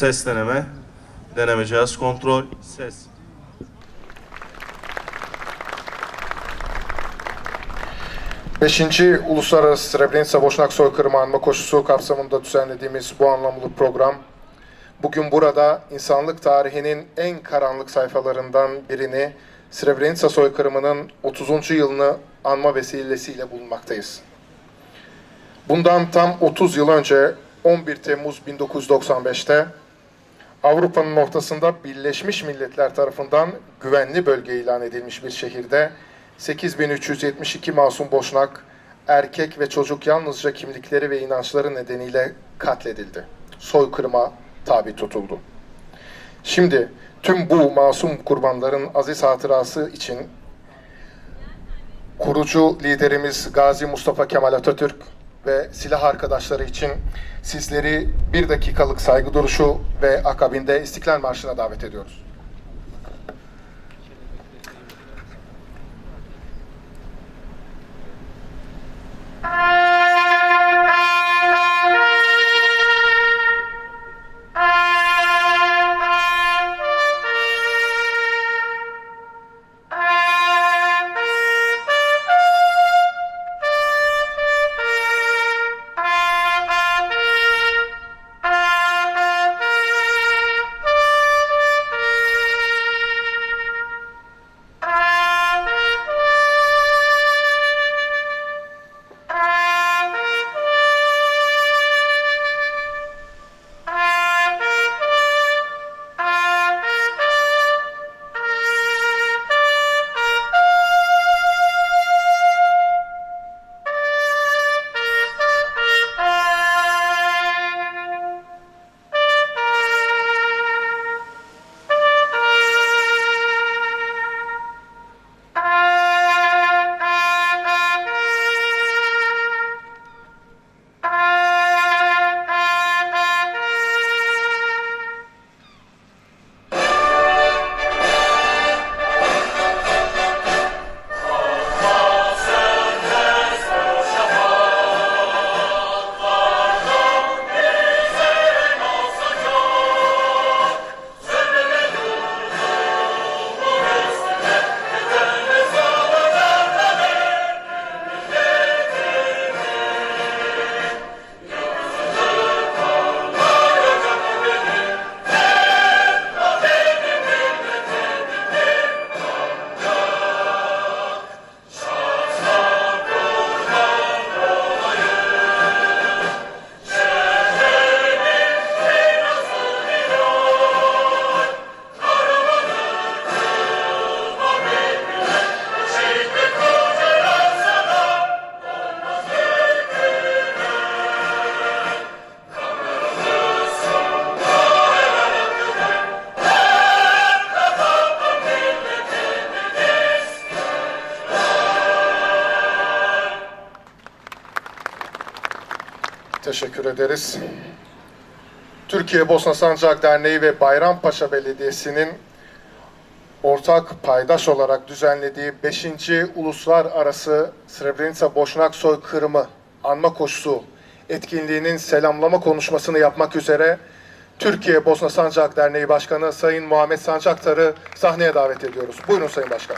Ses deneme. Deneme cihaz kontrol. Ses. Beşinci Uluslararası Srebrenica Boşnak Soykırımı Anma Koşusu kapsamında düzenlediğimiz bu anlamlı program, bugün burada insanlık tarihinin en karanlık sayfalarından birini Srebrenica soykırımının 30. yılını anma vesilesiyle bulunmaktayız. Bundan tam 30 yıl önce 11 Temmuz 1995'te Avrupa'nın ortasında Birleşmiş Milletler tarafından güvenli bölge ilan edilmiş bir şehirde 8372 masum boşnak, erkek ve çocuk yalnızca kimlikleri ve inançları nedeniyle katledildi. Soykırıma tabi tutuldu. Şimdi tüm bu masum kurbanların aziz hatırası için kurucu liderimiz Gazi Mustafa Kemal Atatürk ve silah arkadaşları için sizleri bir dakikalık saygı duruşu ve akabinde İstiklal Marşı'na davet ediyoruz. Teşekkür ederiz. Türkiye Bosna Sancak Derneği ve Bayrampaşa Belediyesi'nin ortak paydaş olarak düzenlediği 5. Uluslararası Srebrenica Boşnak Soykırımı Anma Koşusu etkinliğinin selamlama konuşmasını yapmak üzere Türkiye Bosna Sancak Derneği Başkanı Sayın Muhammed Sancaktar'ı sahneye davet ediyoruz. Buyurun Sayın Başkan.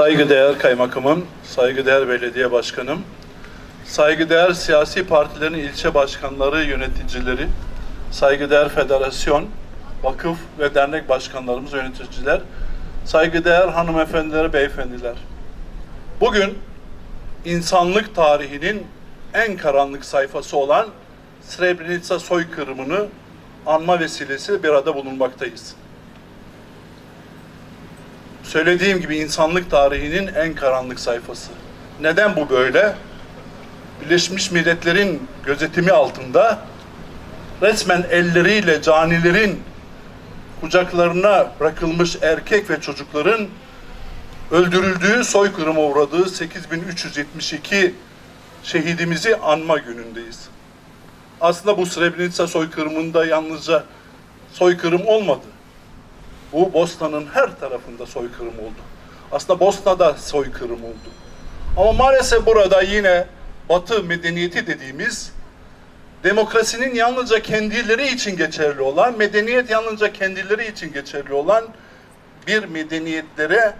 Saygıdeğer kaymakamım, saygıdeğer belediye başkanım, saygıdeğer siyasi partilerin ilçe başkanları, yöneticileri, saygıdeğer federasyon, vakıf ve dernek başkanlarımız, yöneticiler, saygıdeğer hanımefendiler, beyefendiler. Bugün insanlık tarihinin en karanlık sayfası olan Srebrenica soykırımını anma vesilesi bir arada bulunmaktayız. Söylediğim gibi insanlık tarihinin en karanlık sayfası. Neden bu böyle? Birleşmiş Milletler'in gözetimi altında resmen elleriyle canilerin kucaklarına bırakılmış erkek ve çocukların öldürüldüğü, soykırıma uğradığı 8372 şehidimizi anma günündeyiz. Aslında bu Srebrenica soykırımında yalnızca soykırım olmadı. Bu Bosna'nın her tarafında soykırım oldu. Aslında Bosna'da soykırım oldu. Ama maalesef burada yine Batı medeniyeti dediğimiz demokrasinin yalnızca kendileri için geçerli olan, medeniyet yalnızca kendileri için geçerli olan bir medeniyetlere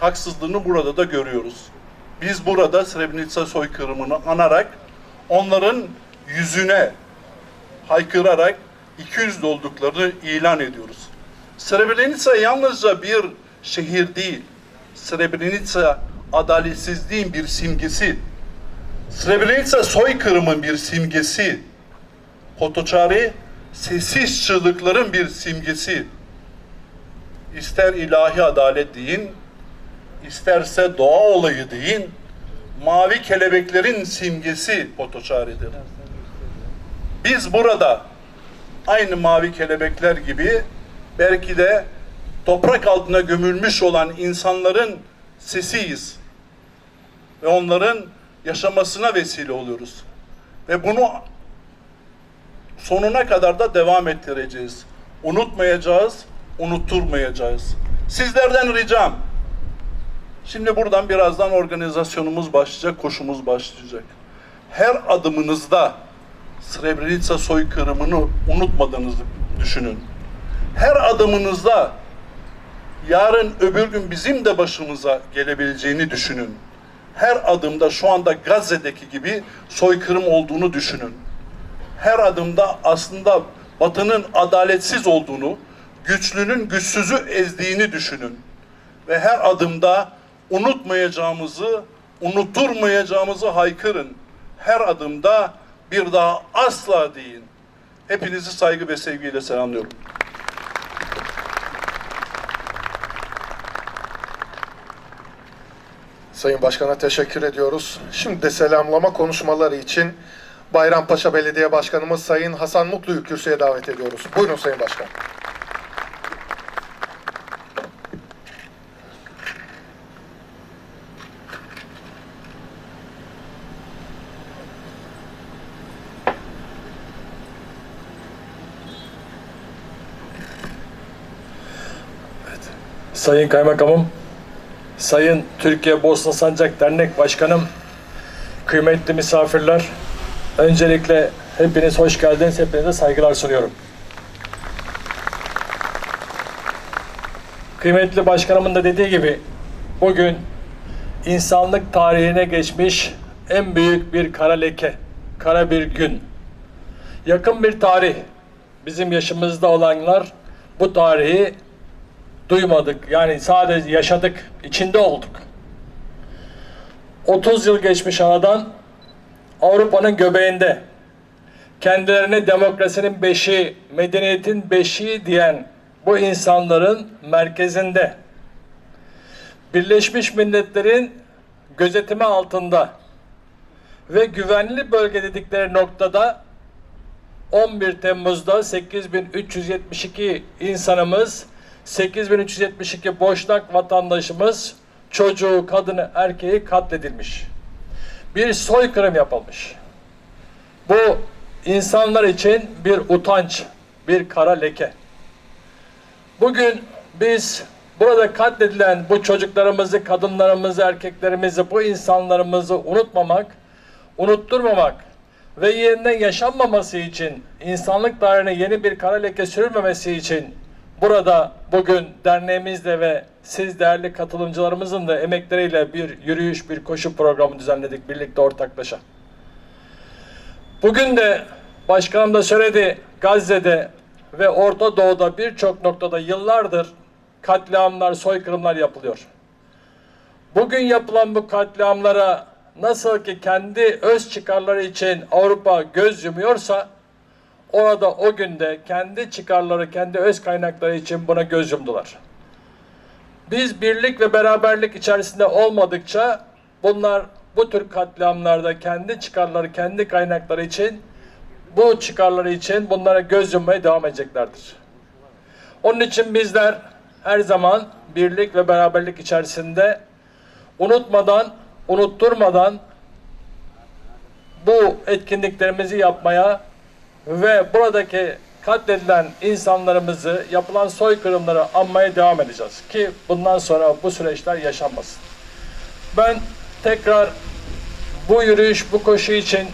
haksızlığını burada da görüyoruz. Biz burada Srebrenica soykırımını anarak onların yüzüne haykırarak 200 olduklarını ilan ediyoruz. Srebrenica yalnızca bir şehir değil. Srebrenica adaletsizliğin bir simgesi. Srebrenica soykırımın bir simgesi. Potoçari sessiz çığlıkların bir simgesi. İster ilahi adalet deyin, isterse doğa olayı deyin, mavi kelebeklerin simgesi Potoçari'dir. Biz burada aynı mavi kelebekler gibi belki de toprak altına gömülmüş olan insanların sesiyiz. Ve onların yaşamasına vesile oluyoruz. Ve bunu sonuna kadar da devam ettireceğiz. Unutmayacağız, unutturmayacağız. Sizlerden ricam, şimdi buradan birazdan organizasyonumuz başlayacak, koşumuz başlayacak. Her adımınızda Srebrenica soykırımını unutmadığınızı düşünün. Her adımınızda yarın öbür gün bizim de başımıza gelebileceğini düşünün. Her adımda şu anda Gazze'deki gibi soykırım olduğunu düşünün. Her adımda aslında Batı'nın adaletsiz olduğunu, güçlünün güçsüzü ezdiğini düşünün. Ve her adımda unutmayacağımızı, unutturmayacağımızı haykırın. Her adımda bir daha asla deyin. Hepinizi saygı ve sevgiyle selamlıyorum. Sayın Başkan'a teşekkür ediyoruz. Şimdi de selamlama konuşmaları için Bayrampaşa Belediye Başkanımız Sayın Hasan Mutlu'yu kürsüye davet ediyoruz. Buyurun Sayın Başkan. Sayın Kaymakamım, Sayın Türkiye Bosna Sancak Dernek Başkanım, kıymetli misafirler, öncelikle hepiniz hoş geldiniz, hepinize saygılar sunuyorum. Kıymetli başkanımın da dediği gibi bugün insanlık tarihine geçmiş en büyük bir kara leke, kara bir gün. Yakın bir tarih. Bizim yaşımızda olanlar bu tarihi duymadık. Yani sadece yaşadık, içinde olduk. 30 yıl geçmiş aradan Avrupa'nın göbeğinde kendilerine demokrasinin beşiği, medeniyetin beşiği diyen bu insanların merkezinde Birleşmiş Milletler'in gözetimi altında ve güvenli bölge dedikleri noktada 11 Temmuz'da 8372 insanımız 8372 boşnak vatandaşımız çocuğu, kadını, erkeği katledilmiş. Bir soykırım yapılmış. Bu insanlar için bir utanç, bir kara leke. Bugün biz burada katledilen bu çocuklarımızı, kadınlarımızı, erkeklerimizi, bu insanlarımızı unutmamak, unutturmamak ve yeniden yaşanmaması için, insanlık tarihine yeni bir kara leke sürülmemesi için burada bugün derneğimizle ve siz değerli katılımcılarımızın da emekleriyle bir yürüyüş, bir koşu programı düzenledik birlikte ortaklaşa. Bugün de başkanım da söyledi Gazze'de ve Orta Doğu'da birçok noktada yıllardır katliamlar, soykırımlar yapılıyor. Bugün yapılan bu katliamlara nasıl ki kendi öz çıkarları için Avrupa göz yumuyorsa orada o günde kendi çıkarları, kendi öz kaynakları için buna göz yumdular. Biz birlik ve beraberlik içerisinde olmadıkça bunlar bu tür katliamlarda kendi çıkarları, kendi kaynakları için bu çıkarları için bunlara göz yummaya devam edeceklerdir. Onun için bizler her zaman birlik ve beraberlik içerisinde unutmadan, unutturmadan bu etkinliklerimizi yapmaya ve buradaki katledilen insanlarımızı, yapılan soykırımları anmaya devam edeceğiz. Ki bundan sonra bu süreçler yaşanmasın. Ben tekrar bu yürüyüş, bu koşu için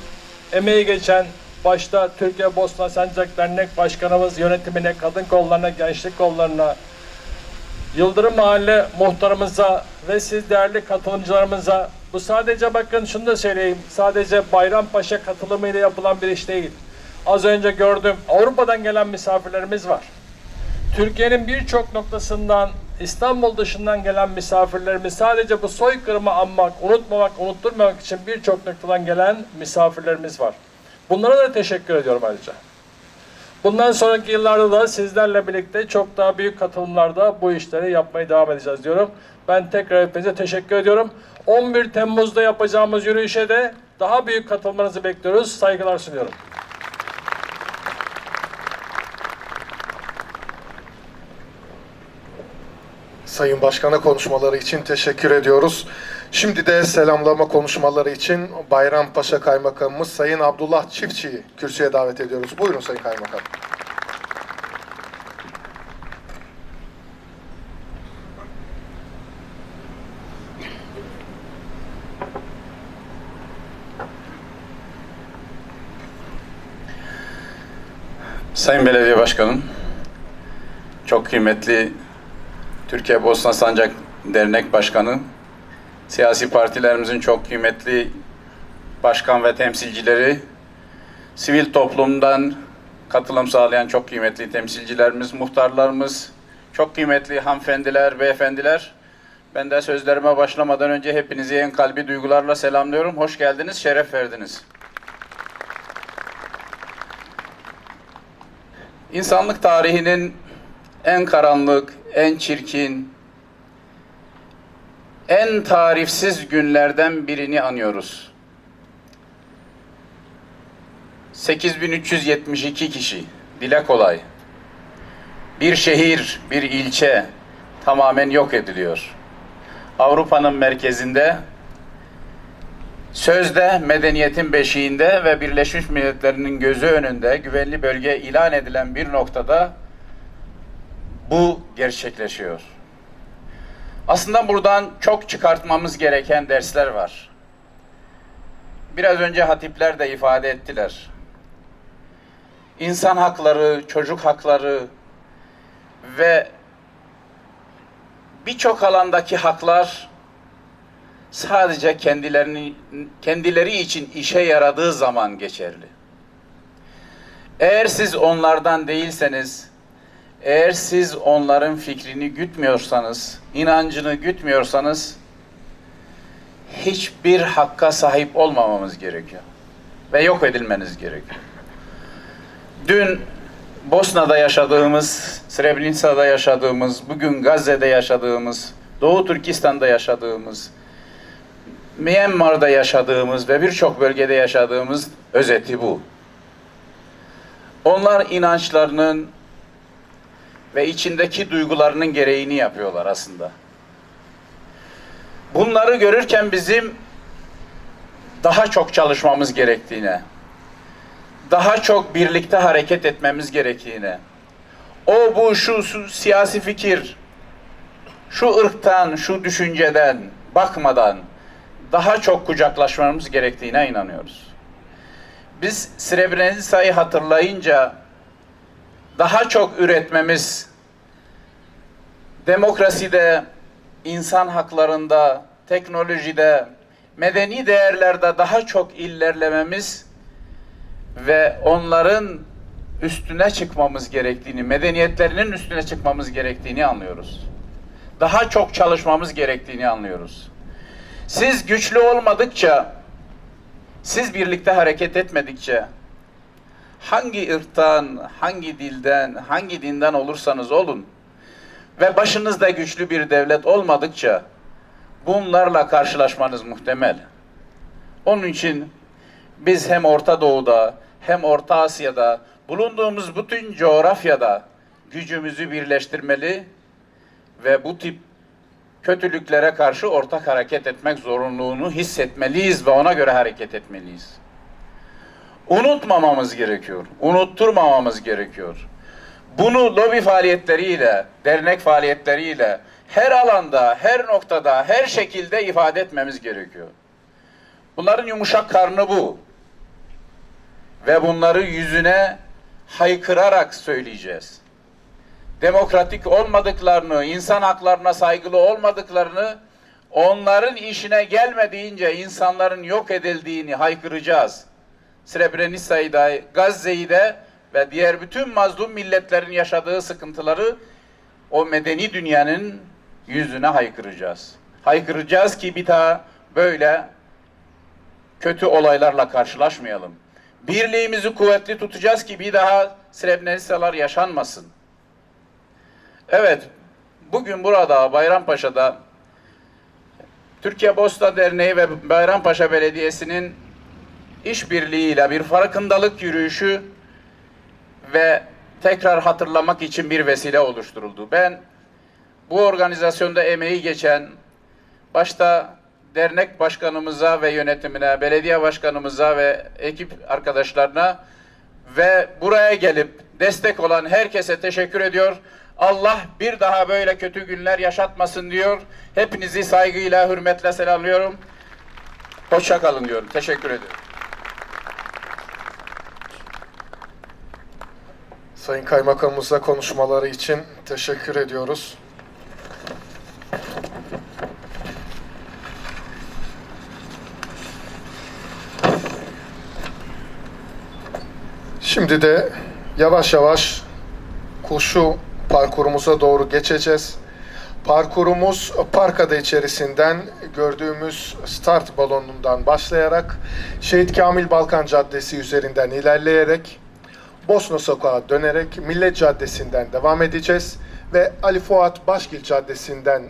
emeği geçen başta Türkiye Bosna Sancak Dernek Başkanımız yönetimine, kadın kollarına, gençlik kollarına, Yıldırım Mahalle muhtarımıza ve siz değerli katılımcılarımıza bu sadece bakın şunu da söyleyeyim. Sadece Bayrampaşa katılımıyla yapılan bir iş değil. Az önce gördüm Avrupa'dan gelen misafirlerimiz var. Türkiye'nin birçok noktasından İstanbul dışından gelen misafirlerimiz sadece bu soykırımı anmak, unutmamak, unutturmamak için birçok noktadan gelen misafirlerimiz var. Bunlara da teşekkür ediyorum ayrıca. Bundan sonraki yıllarda da sizlerle birlikte çok daha büyük katılımlarda bu işleri yapmaya devam edeceğiz diyorum. Ben tekrar hepinize teşekkür ediyorum. 11 Temmuz'da yapacağımız yürüyüşe de daha büyük katılmanızı bekliyoruz. Saygılar sunuyorum. Sayın Başkan'a konuşmaları için teşekkür ediyoruz. Şimdi de selamlama konuşmaları için Bayrampaşa Kaymakamımız Sayın Abdullah Çiftçi'yi kürsüye davet ediyoruz. Buyurun Sayın Kaymakam. Sayın Belediye Başkanım, çok kıymetli Türkiye Bosna Sancak Dernek Başkanı, siyasi partilerimizin çok kıymetli başkan ve temsilcileri, sivil toplumdan katılım sağlayan çok kıymetli temsilcilerimiz, muhtarlarımız, çok kıymetli hanımefendiler, beyefendiler. Ben de sözlerime başlamadan önce hepinizi en kalbi duygularla selamlıyorum. Hoş geldiniz, şeref verdiniz. İnsanlık tarihinin en karanlık, en çirkin, en tarifsiz günlerden birini anıyoruz. 8372 kişi, dile kolay. Bir şehir, bir ilçe tamamen yok ediliyor. Avrupa'nın merkezinde, sözde medeniyetin beşiğinde ve Birleşmiş Milletler'in gözü önünde güvenli bölge ilan edilen bir noktada bu gerçekleşiyor. Aslında buradan çok çıkartmamız gereken dersler var. Biraz önce hatipler de ifade ettiler. İnsan hakları, çocuk hakları ve birçok alandaki haklar sadece kendilerini kendileri için işe yaradığı zaman geçerli. Eğer siz onlardan değilseniz, eğer siz onların fikrini gütmüyorsanız, inancını gütmüyorsanız hiçbir hakka sahip olmamamız gerekiyor ve yok edilmeniz gerekiyor. Dün Bosna'da yaşadığımız, Srebrenica'da yaşadığımız, bugün Gazze'de yaşadığımız, Doğu Türkistan'da yaşadığımız, Myanmar'da yaşadığımız ve birçok bölgede yaşadığımız özeti bu. Onlar inançlarının ve içindeki duygularının gereğini yapıyorlar aslında. Bunları görürken bizim daha çok çalışmamız gerektiğine, daha çok birlikte hareket etmemiz gerektiğine, o bu şu, şu siyasi fikir, şu ırktan, şu düşünceden bakmadan daha çok kucaklaşmamız gerektiğine inanıyoruz. Biz Srebrenica'yı hatırlayınca daha çok üretmemiz, demokraside, insan haklarında, teknolojide, medeni değerlerde daha çok ilerlememiz ve onların üstüne çıkmamız gerektiğini, medeniyetlerinin üstüne çıkmamız gerektiğini anlıyoruz. Daha çok çalışmamız gerektiğini anlıyoruz. Siz güçlü olmadıkça, siz birlikte hareket etmedikçe, hangi ırktan, hangi dilden, hangi dinden olursanız olun ve başınızda güçlü bir devlet olmadıkça bunlarla karşılaşmanız muhtemel. Onun için biz hem Orta Doğu'da hem Orta Asya'da bulunduğumuz bütün coğrafyada gücümüzü birleştirmeli ve bu tip kötülüklere karşı ortak hareket etmek zorunluluğunu hissetmeliyiz ve ona göre hareket etmeliyiz. Unutmamamız gerekiyor. Unutturmamamız gerekiyor. Bunu lobi faaliyetleriyle, dernek faaliyetleriyle her alanda, her noktada, her şekilde ifade etmemiz gerekiyor. Bunların yumuşak karnı bu. Ve bunları yüzüne haykırarak söyleyeceğiz. Demokratik olmadıklarını, insan haklarına saygılı olmadıklarını, onların işine gelmediğince insanların yok edildiğini haykıracağız. Srebrenica'yı da, Gazze'yi de ve diğer bütün mazlum milletlerin yaşadığı sıkıntıları o medeni dünyanın yüzüne haykıracağız. Haykıracağız ki bir daha böyle kötü olaylarla karşılaşmayalım. Birliğimizi kuvvetli tutacağız ki bir daha Srebrenicalar yaşanmasın. Evet, bugün burada Bayrampaşa'da Türkiye Bosta Derneği ve Bayrampaşa Belediyesi'nin işbirliğiyle bir farkındalık yürüyüşü ve tekrar hatırlamak için bir vesile oluşturuldu. Ben bu organizasyonda emeği geçen başta dernek başkanımıza ve yönetimine, belediye başkanımıza ve ekip arkadaşlarına ve buraya gelip destek olan herkese teşekkür ediyor. Allah bir daha böyle kötü günler yaşatmasın diyor. Hepinizi saygıyla, hürmetle selamlıyorum. Hoşça kalın diyorum. Teşekkür ediyorum. Sayın Kaymakamımıza konuşmaları için teşekkür ediyoruz. Şimdi de yavaş yavaş koşu parkurumuza doğru geçeceğiz. Parkurumuz park adı içerisinden gördüğümüz start balonundan başlayarak Şehit Kamil Balkan Caddesi üzerinden ilerleyerek Bosna Sokağı dönerek Millet Caddesi'nden devam edeceğiz ve Ali Fuat Başkil Caddesi'nden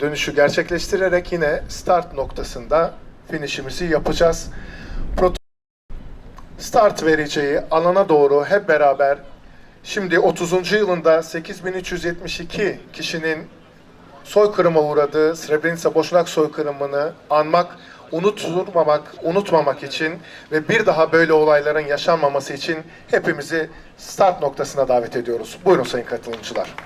dönüşü gerçekleştirerek yine start noktasında finişimizi yapacağız. Start vereceği alana doğru hep beraber şimdi 30. yılında 8372 kişinin soykırıma uğradığı Srebrenica Boşnak soykırımını anmak, unutturmamak, unutmamak için ve bir daha böyle olayların yaşanmaması için hepimizi start noktasına davet ediyoruz. Buyurun sayın katılımcılar.